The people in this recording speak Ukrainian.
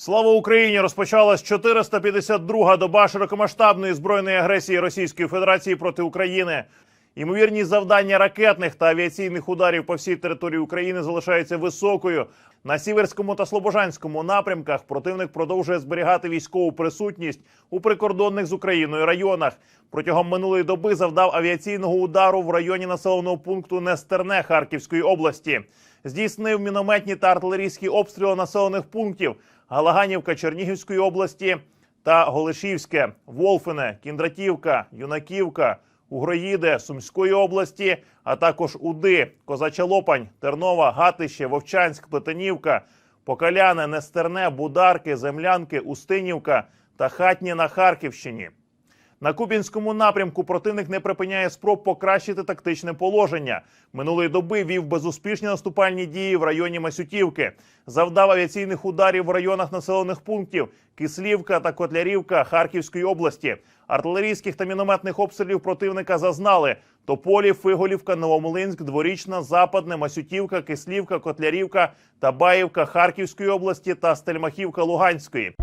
Слава Україні! Розпочалась 452-га доба широкомасштабної збройної агресії Російської Федерації проти України. Ймовірність завдання ракетних та авіаційних ударів по всій території України залишається високою. На сіверському та слобожанському напрямках противник продовжує зберігати військову присутність у прикордонних з Україною районах. Протягом минулої доби завдав авіаційного удару в районі населеного пункту Нестерне Харківської області. Здійснив мінометні та артилерійські обстріли населених пунктів Галаганівка Чернігівської області та Голишівське, Волфине, Кіндратівка, Юнаківка, Угроїде Сумської області, а також Уди, Козача Лопань, Тернова, Гатище, Вовчанськ, Плетенівка, Покаляне, Нестерне, Бударки, Землянки, Устинівка та Хатні на Харківщині. На Купінському напрямку противник не припиняє спроб покращити тактичне положення. Минулої доби вів безуспішні наступальні дії в районі Масютівки, завдав авіаційних ударів в районах населених пунктів Кислівка та Котлярівка Харківської області. Артилерійських та мінометних обстрілів противника зазнали Тополі, Фиголівка, Новомлинськ, Дворічна, Западне, Масютівка, Кислівка, Котлярівка та Баївка Харківської області та Стельмахівка Луганської.